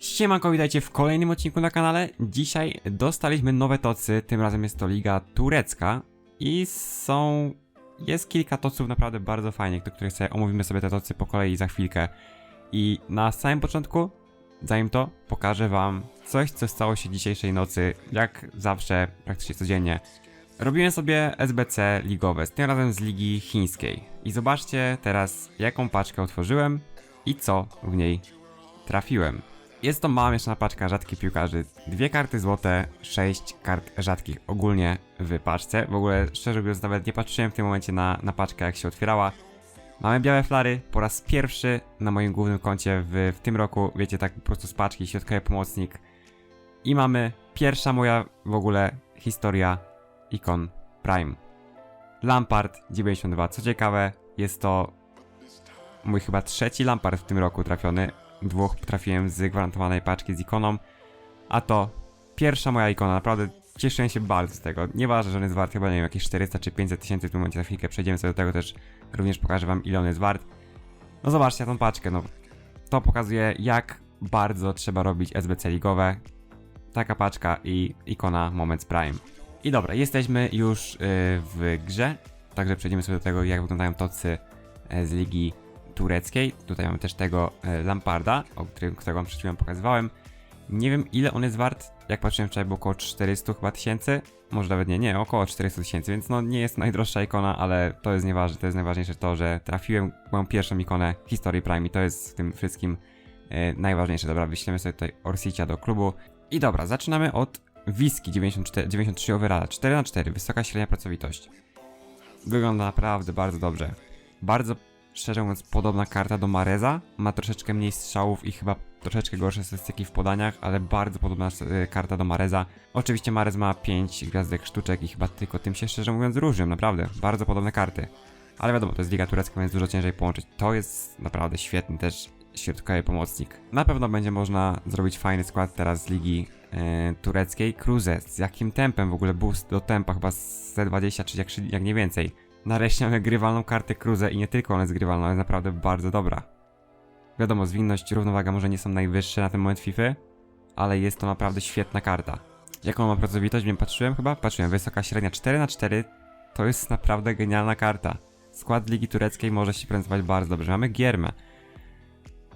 Siemanko, witajcie w kolejnym odcinku na kanale. Dzisiaj dostaliśmy nowe tocy, tym razem jest to Liga Turecka i są... jest kilka toców naprawdę bardzo fajnych, do których sobie omówimy sobie te tocy po kolei za chwilkę. I na samym początku, zanim to, pokażę wam coś, co stało się dzisiejszej nocy, jak zawsze, praktycznie codziennie. Robiłem sobie SBC ligowe, tym razem z ligi chińskiej. I zobaczcie teraz, jaką paczkę otworzyłem i co w niej trafiłem. Jest to mała mieszana paczka rzadkich piłkarzy. Dwie karty złote, sześć kart rzadkich ogólnie w paczce. W ogóle szczerze mówiąc nawet nie patrzyłem w tym momencie na, na paczkę jak się otwierała. Mamy białe flary po raz pierwszy na moim głównym koncie w, w tym roku. Wiecie, tak po prostu z paczki, środkowy pomocnik. I mamy pierwsza moja w ogóle historia ikon Prime. Lampard 92. Co ciekawe, jest to mój chyba trzeci Lampard w tym roku trafiony. Dwóch trafiłem z gwarantowanej paczki z ikoną. A to pierwsza moja ikona. Naprawdę cieszyłem się bardzo z tego. Nieważne, że on jest wart chyba nie wiem, jakieś 400 czy 500 tysięcy w tym momencie. Za chwilkę przejdziemy sobie do tego też. Również pokażę wam ile on jest wart. No zobaczcie tą paczkę. No to pokazuje jak bardzo trzeba robić SBC ligowe. Taka paczka i ikona Moments Prime. I dobra, jesteśmy już yy, w grze. Także przejdziemy sobie do tego, jak wyglądają tocy e, z ligi tureckiej. Tutaj mamy też tego e, Lamparda, o którym, którego przed chwilą pokazywałem. Nie wiem ile on jest wart. Jak patrzyłem wczoraj, było około 400 chyba tysięcy. Może nawet nie, nie, około 400 tysięcy, więc no nie jest najdroższa ikona, ale to jest nieważne. To jest najważniejsze to, że trafiłem moją pierwszą ikonę historii Prime i to jest w tym wszystkim e, najważniejsze. Dobra, wyślemy sobie tutaj Orsicia do klubu. I dobra, zaczynamy od Whisky 94, 93 overalla, 4 na 4 wysoka średnia pracowitość. Wygląda naprawdę bardzo dobrze. Bardzo szczerze mówiąc, podobna karta do Mareza. Ma troszeczkę mniej strzałów i chyba troszeczkę gorsze statystyki w podaniach, ale bardzo podobna e, karta do Mareza. Oczywiście Marez ma 5 gwiazdek sztuczek i chyba tylko tym się szczerze mówiąc różnią, naprawdę. Bardzo podobne karty. Ale wiadomo, to jest Liga Turecka, więc dużo ciężej połączyć. To jest naprawdę świetny też środkowy pomocnik. Na pewno będzie można zrobić fajny skład teraz z Ligi e, Tureckiej. Cruze, z jakim tempem w ogóle boost do tempa, chyba z 20 czy jak, jak nie więcej. Nareszcie grywalną kartę Cruze i nie tylko ona jest grywalna, ale jest naprawdę bardzo dobra. Wiadomo, zwinność, równowaga może nie są najwyższe na ten moment FIFA, ale jest to naprawdę świetna karta. Jaką ma pracowitość? Wiem, patrzyłem chyba? Patrzyłem, wysoka średnia 4 na 4 to jest naprawdę genialna karta. Skład Ligi Tureckiej może się prezentować bardzo dobrze. Mamy Giermę.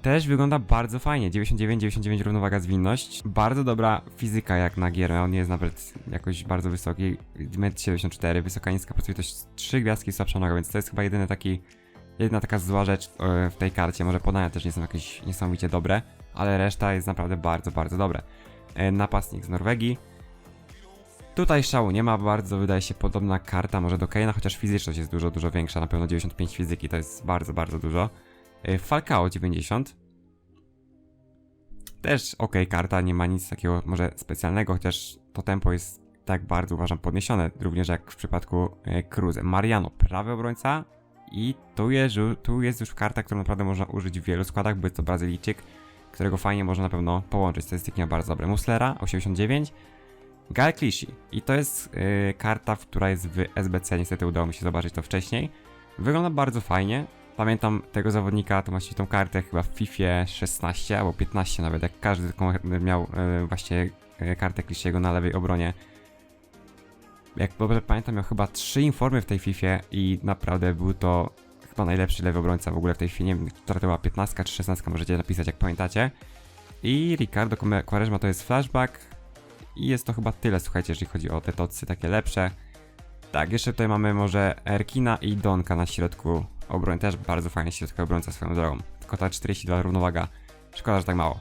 Też wygląda bardzo fajnie. 99, 99 równowaga zwinność. Bardzo dobra fizyka jak na Giermę. On jest nawet jakoś bardzo wysoki. 1,74 m, wysoka niska pracowitość 3 gwiazdki słabsza noga, więc to jest chyba jedyny taki jedyna taka zła rzecz e, w tej karcie. Może podania też nie są jakieś niesamowicie dobre, ale reszta jest naprawdę bardzo, bardzo dobre. Napastnik z Norwegii. Tutaj szału nie ma, bardzo wydaje się podobna karta może do Kane'a, chociaż fizyczność jest dużo, dużo większa, na pewno 95 fizyki to jest bardzo, bardzo dużo. E, Falcao 90. Też ok karta, nie ma nic takiego może specjalnego, chociaż to tempo jest tak bardzo uważam podniesione, również jak w przypadku e, Cruze. Mariano, prawy obrońca i tu jest, tu jest już karta, którą naprawdę można użyć w wielu składach, bo jest to Brazylijczyk, którego fajnie można na pewno połączyć. Statystyki ma bardzo dobre. Muslera 89, Gal Clichy i to jest yy, karta, która jest w SBC, niestety udało mi się zobaczyć to wcześniej. Wygląda bardzo fajnie. Pamiętam tego zawodnika, to właśnie tą kartę chyba w FIFA 16 albo 15 nawet, jak każdy miał yy, właśnie yy, kartę Clichy'ego na lewej obronie jak dobrze pamiętam, miał chyba trzy informy w tej FIFA i naprawdę był to chyba najlepszy lewy obrońca w ogóle w tej chwili. Nie wiem, która to była 15 czy 16, możecie napisać jak pamiętacie. I Ricardo Quaresma to jest flashback i jest to chyba tyle, słuchajcie, jeżeli chodzi o te tocy takie lepsze. Tak, jeszcze tutaj mamy może Erkina i Donka na środku obrony, też bardzo fajny środkowy obrońca swoją drogą. Tylko ta 42 równowaga, szkoda, że tak mało.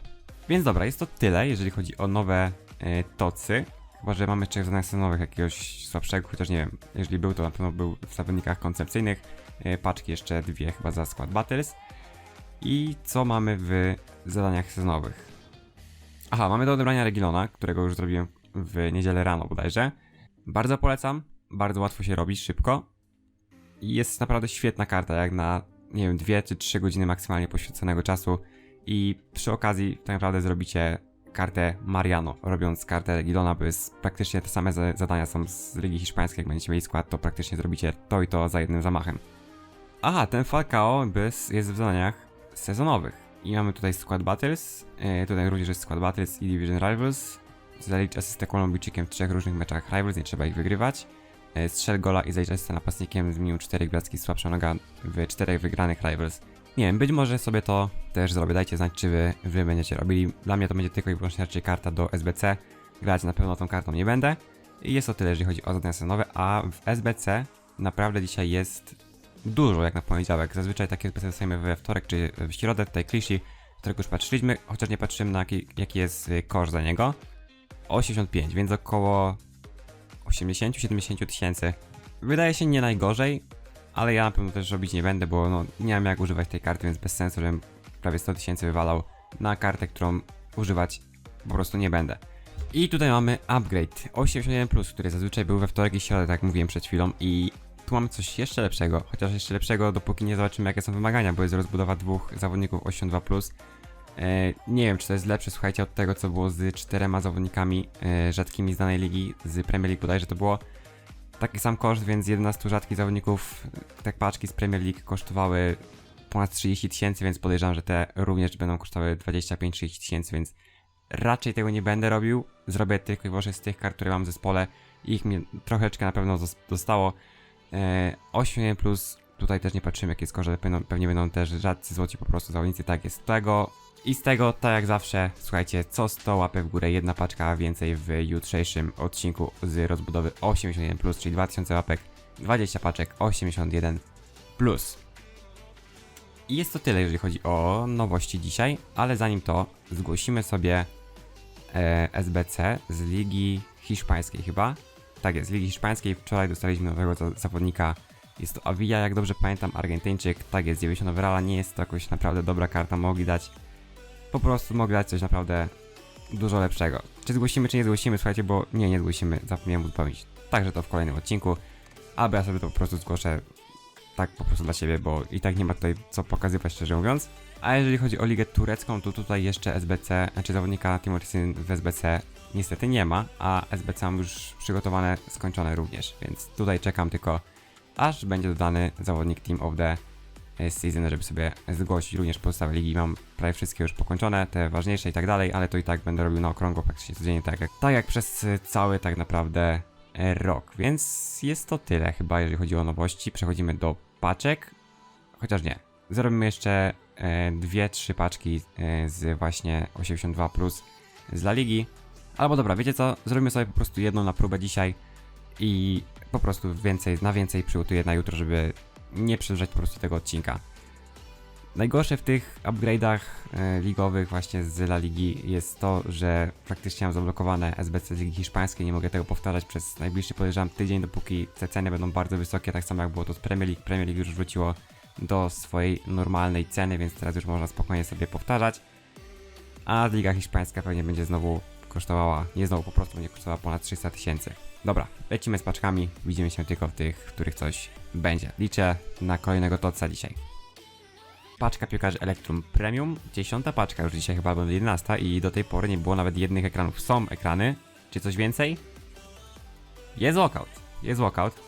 Więc dobra, jest to tyle, jeżeli chodzi o nowe y, tocy. Chyba, że mamy trzech zadań sezonowych jakiegoś słabszego, chociaż nie wiem, jeżeli był, to na pewno był w zawodnikach koncepcyjnych. E, paczki jeszcze dwie chyba za skład Battles. I co mamy w zadaniach sezonowych? Aha, mamy do odebrania Regilona, którego już zrobiłem w niedzielę rano bodajże. Bardzo polecam, bardzo łatwo się robi, szybko. Jest naprawdę świetna karta, jak na, nie wiem, 2 czy 3 godziny maksymalnie poświęconego czasu. I przy okazji tak naprawdę zrobicie kartę Mariano, robiąc kartę Regilona, bo jest praktycznie te same zadania są z Ligi Hiszpańskiej, jak będziecie mieli skład, to praktycznie zrobicie to i to za jednym zamachem. Aha, ten Falcao jest w zadaniach sezonowych. I mamy tutaj Squad Battles. E, tutaj również jest Squad Battles i Division Rivals. Zalicz asystę Kolumbijczykiem w trzech różnych meczach Rivals, nie trzeba ich wygrywać. E, strzel gola i zalicz asystę napastnikiem z minimum 4 gwiazdki słabsza noga w czterech wygranych Rivals. Nie wiem, być może sobie to też zrobię. Dajcie znać, czy wy, wy będziecie robili. Dla mnie to będzie tylko i wyłącznie raczej karta do SBC. Grać na pewno tą kartą nie będę. I jest to tyle, jeżeli chodzi o zadania sezenowe, a w SBC naprawdę dzisiaj jest dużo jak na poniedziałek. Zazwyczaj takie SBC dostajemy we wtorek czy w środę, tutaj kliszy, którego już patrzyliśmy, chociaż nie patrzymy na jaki, jaki jest y, koszt za niego. 85, więc około 80-70 tysięcy. Wydaje się nie najgorzej, ale ja na pewno też robić nie będę, bo no, nie mam jak używać tej karty, więc bez sensu, żebym prawie 100 tysięcy wywalał na kartę, którą używać po prostu nie będę. I tutaj mamy upgrade 81+, który zazwyczaj był we wtorek i środę, tak jak mówiłem przed chwilą i tu mamy coś jeszcze lepszego, chociaż jeszcze lepszego dopóki nie zobaczymy jakie są wymagania, bo jest rozbudowa dwóch zawodników 82+. E, nie wiem czy to jest lepsze, słuchajcie, od tego co było z czterema zawodnikami e, rzadkimi z danej ligi, z Premier League bodajże to było taki sam koszt, więc 11 rzadkich zawodników, tak paczki z Premier League kosztowały ponad 30 tysięcy, więc podejrzewam, że te również będą kosztowały 25-30 tysięcy, więc raczej tego nie będę robił. Zrobię tylko i wyłącznie z tych kart, które mam w zespole. Ich mi troszeczkę na pewno zos- zostało. E, 8 plus, tutaj też nie patrzymy jakie jest koszt, pewnie będą też rzadcy złoci po prostu zawodnicy, tak jest tego. I z tego, tak jak zawsze, słuchajcie, co 100 łapek w górę, jedna paczka więcej w jutrzejszym odcinku z rozbudowy 81+, czyli 2000 łapek, 20 paczek 81+. I jest to tyle, jeżeli chodzi o nowości dzisiaj, ale zanim to, zgłosimy sobie e, SBC z Ligi Hiszpańskiej chyba. Tak jest, z Ligi Hiszpańskiej. Wczoraj dostaliśmy nowego za- zawodnika. Jest to Avilla, jak dobrze pamiętam, Argentyńczyk. Tak jest, 90 overalla, nie jest to jakoś naprawdę dobra karta, mogli dać po prostu mogli dać coś naprawdę dużo lepszego. Czy zgłosimy, czy nie zgłosimy, słuchajcie, bo nie, nie zgłosimy, zapomniałem uzupełnić. Także to w kolejnym odcinku, albo ja sobie to po prostu zgłoszę tak po prostu dla siebie, bo i tak nie ma tutaj co pokazywać, szczerze mówiąc. A jeżeli chodzi o ligę turecką, to tutaj jeszcze SBC, znaczy zawodnika Timothy w SBC niestety nie ma, a SBC mam już przygotowane, skończone również, więc tutaj czekam tylko aż będzie dodany zawodnik Team of the Season, żeby sobie zgłosić również pozostałe ligi. Mam prawie wszystkie już pokończone, te ważniejsze i tak dalej, ale to i tak będę robił na okrągło praktycznie codziennie, tak jak, tak jak przez e, cały tak naprawdę e, rok. Więc jest to tyle chyba, jeżeli chodzi o nowości. Przechodzimy do paczek, chociaż nie. Zrobimy jeszcze e, dwie, trzy paczki e, z właśnie 82 plus z La Ligi. Albo dobra, wiecie co? Zrobimy sobie po prostu jedną na próbę dzisiaj i po prostu więcej, na więcej przygotuję na jutro, żeby nie przedłużać po prostu tego odcinka. Najgorsze w tych upgrade'ach e, ligowych właśnie z La Ligi jest to, że faktycznie mam zablokowane SBC z Ligi Hiszpańskiej, nie mogę tego powtarzać przez najbliższy podejrzewam tydzień, dopóki te ceny będą bardzo wysokie, tak samo jak było to z Premier League. Premier League już wróciło do swojej normalnej ceny, więc teraz już można spokojnie sobie powtarzać. A Liga Hiszpańska pewnie będzie znowu kosztowała, nie znowu po prostu będzie kosztowała ponad 300 tysięcy. Dobra, lecimy z paczkami, widzimy się tylko w tych, w których coś będzie. Liczę na kolejnego toca dzisiaj. Paczka piłkarzy Electrum Premium, dziesiąta paczka, już dzisiaj chyba będzie 11 i do tej pory nie było nawet jednych ekranów. Są ekrany, czy coś więcej? Jest walkout, jest walkout.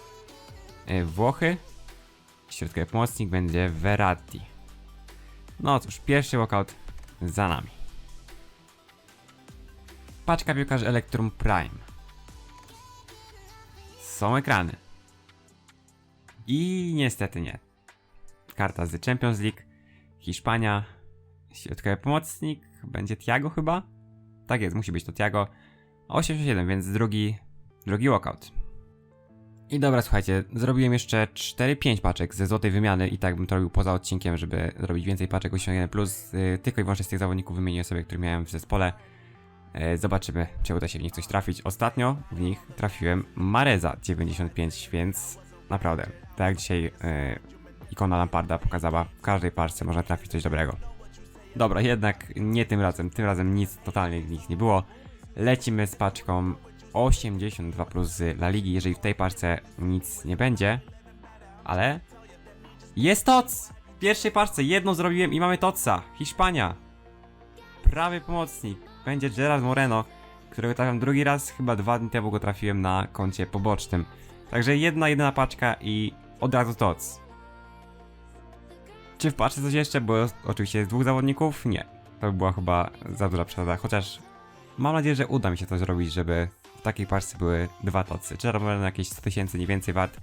E, Włochy, środkowy pomocnik będzie Verratti. No cóż, pierwszy walkout za nami. Paczka piłkarzy Electrum Prime. Są ekrany. I niestety nie. Karta z Champions League. Hiszpania. Środkowy pomocnik. Będzie Tiago chyba? Tak jest, musi być to Tiago. 87, więc drugi, drugi walkout. I dobra, słuchajcie, zrobiłem jeszcze 4-5 paczek ze złotej wymiany i tak bym to robił poza odcinkiem, żeby zrobić więcej paczek 81+. Plus. Yy, tylko i wyłącznie z tych zawodników wymieniłem sobie, które miałem w zespole. E, Zobaczymy, czy uda się w nich coś trafić. Ostatnio w nich trafiłem Mareza 95, więc naprawdę, tak jak dzisiaj e, ikona Lamparda pokazała, w każdej parce można trafić coś dobrego. Dobra, jednak nie tym razem, tym razem nic totalnie w nich nie było. Lecimy z paczką 82 plus La Ligi, jeżeli w tej parce nic nie będzie, ale jest TOC! W pierwszej parce jedną zrobiłem i mamy TOCa, Hiszpania. Prawy pomocnik będzie Gerard Moreno, którego trafiam drugi raz, chyba dwa dni temu go trafiłem na koncie pobocznym. Także jedna, jedyna paczka i od razu toc. Czy w paczce coś jeszcze? Bo oczywiście jest dwóch zawodników? Nie. To by była chyba za duża przesada, chociaż mam nadzieję, że uda mi się to zrobić, żeby w takiej paczce były dwa tocy. Czy na jakieś 100 tysięcy, nie więcej wart.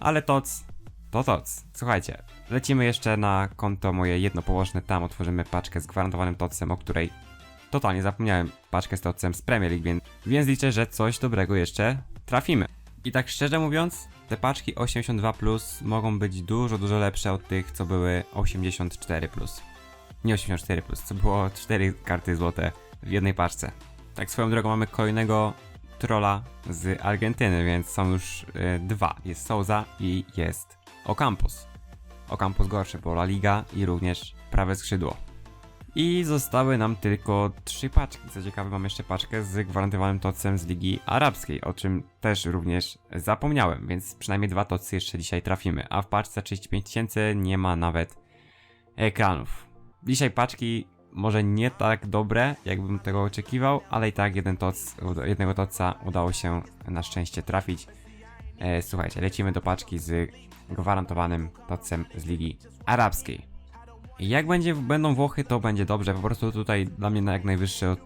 Ale toc, to toc. Słuchajcie, lecimy jeszcze na konto moje jedno położne, tam otworzymy paczkę z gwarantowanym tocem, o której totalnie zapomniałem. Paczkę z tocem z Premier League, więc, więc liczę, że coś dobrego jeszcze trafimy. I tak szczerze mówiąc, te paczki 82 plus mogą być dużo, dużo lepsze od tych, co były 84 plus. Nie 84 plus, co było 4 karty złote w jednej paczce. Tak swoją drogą mamy kolejnego trolla z Argentyny, więc są już y, dwa. Jest Souza i jest Ocampos. Ocampos gorszy, bo La Liga i również prawe skrzydło. I zostały nam tylko trzy paczki. Co ciekawe, mam jeszcze paczkę z gwarantowanym tocem z Ligi Arabskiej, o czym też również zapomniałem, więc przynajmniej dwa tocy jeszcze dzisiaj trafimy. A w paczce 35 tysięcy nie ma nawet ekranów. Dzisiaj paczki może nie tak dobre, jakbym tego oczekiwał, ale i tak jeden toc, jednego toca udało się na szczęście trafić. E, słuchajcie, lecimy do paczki z gwarantowanym tocem z Ligi Arabskiej. Jak będzie, będą Włochy, to będzie dobrze. Po prostu tutaj dla mnie na jak najwyższy e,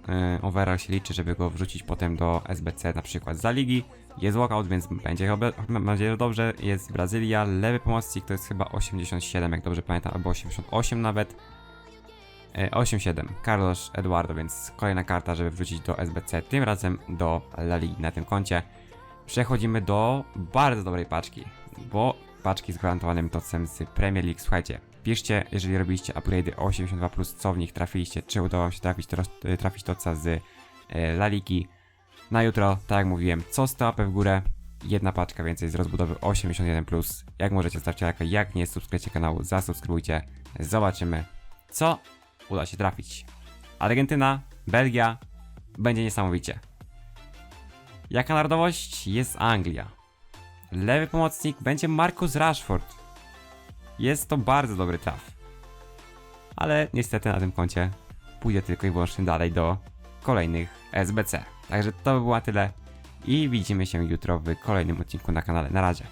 overall się liczy, żeby go wrzucić potem do SBC na przykład za ligi. Jest walkout, więc będzie, mam nadzieję, że dobrze. Jest Brazylia, lewy pomocnik to jest chyba 87, jak dobrze pamiętam, albo 88 nawet. E, 8-7, Carlos Eduardo, więc kolejna karta, żeby wrzucić do SBC, tym razem do La Ligi na tym koncie. Przechodzimy do bardzo dobrej paczki, bo paczki z gwarantowanym tocem z Premier League. Słuchajcie, piszcie, jeżeli robiliście upgrade'y 82+, plus, co w nich trafiliście, czy udało się trafić, e, trafić toca z e, La Ligi. Na jutro, tak jak mówiłem, co 100 łapę w górę, jedna paczka więcej z rozbudowy 81+. Plus. Jak możecie, stawcie lajka, jak nie subskrybujcie kanału, zasubskrybujcie. Zobaczymy, co uda się trafić. Argentyna, Belgia, będzie niesamowicie. Jaka narodowość? Jest Anglia. Lewy pomocnik będzie Marcus Rashford. Jest to bardzo dobry traf. Ale niestety na tym koncie pójdę tylko i wyłącznie dalej do kolejnych SBC. Także to by było tyle i widzimy się jutro w kolejnym odcinku na kanale. Na razie.